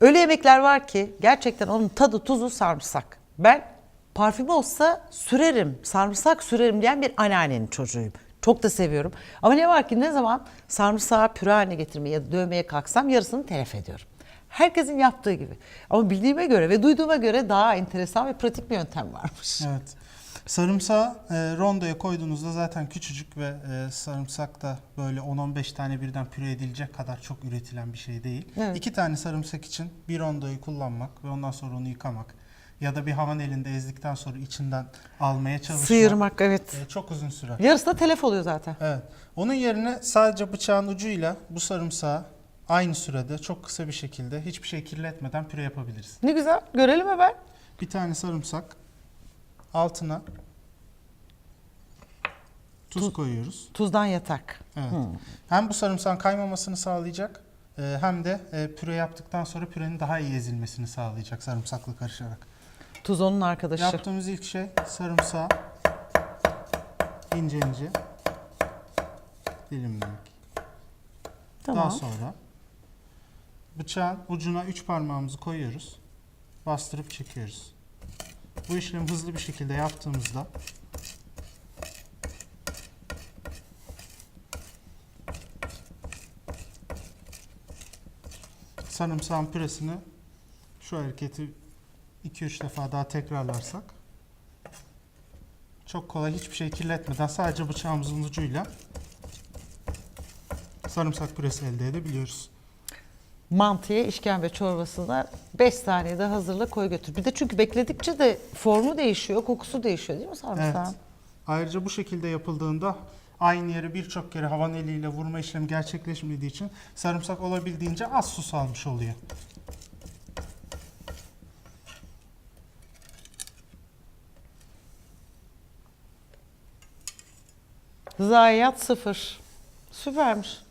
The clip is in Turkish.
Öyle yemekler var ki gerçekten onun tadı tuzu sarımsak. Ben parfüm olsa sürerim, sarımsak sürerim diyen bir anneannenin çocuğuyum. Çok da seviyorum. Ama ne var ki ne zaman sarımsağı püre haline getirmeye ya da dövmeye kalksam yarısını telef ediyorum. Herkesin yaptığı gibi. Ama bildiğime göre ve duyduğuma göre daha enteresan ve pratik bir yöntem varmış. Evet. Sarımsağı e, rondoya koyduğunuzda zaten küçücük ve e, sarımsak da böyle 10-15 tane birden püre edilecek kadar çok üretilen bir şey değil. Evet. İki tane sarımsak için bir rondoyu kullanmak ve ondan sonra onu yıkamak ya da bir havan elinde ezdikten sonra içinden almaya çalışmak Sıyırmak evet. e, çok uzun sürer. Yarısı da telef oluyor zaten. Evet. Onun yerine sadece bıçağın ucuyla bu sarımsağı aynı sürede çok kısa bir şekilde hiçbir şey kirletmeden püre yapabiliriz. Ne güzel. Görelim hemen. Bir tane sarımsak altına tuz koyuyoruz. Tuzdan yatak. Evet. Hem bu sarımsağın kaymamasını sağlayacak e, hem de e, püre yaptıktan sonra pürenin daha iyi ezilmesini sağlayacak sarımsakla karışarak. Tuz onun arkadaşı. Yaptığımız ilk şey sarımsağı ince ince dilimlemek. Tamam. Daha sonra bıçağın ucuna üç parmağımızı koyuyoruz. Bastırıp çekiyoruz. Bu işlemi hızlı bir şekilde yaptığımızda sarımsağın püresini şu hareketi 2-3 defa daha tekrarlarsak çok kolay hiçbir şey kirletmeden sadece bıçağımızın ucuyla sarımsak püresi elde edebiliyoruz. Mantıya işkembe çorbasına 5 saniyede hazırla koy götür. Bir de çünkü bekledikçe de formu değişiyor, kokusu değişiyor değil mi sarımsağın? Evet. Ayrıca bu şekilde yapıldığında aynı yere birçok kere havan eliyle vurma işlemi gerçekleşmediği için sarımsak olabildiğince az su salmış oluyor. Zayiat sıfır. Süpermiş.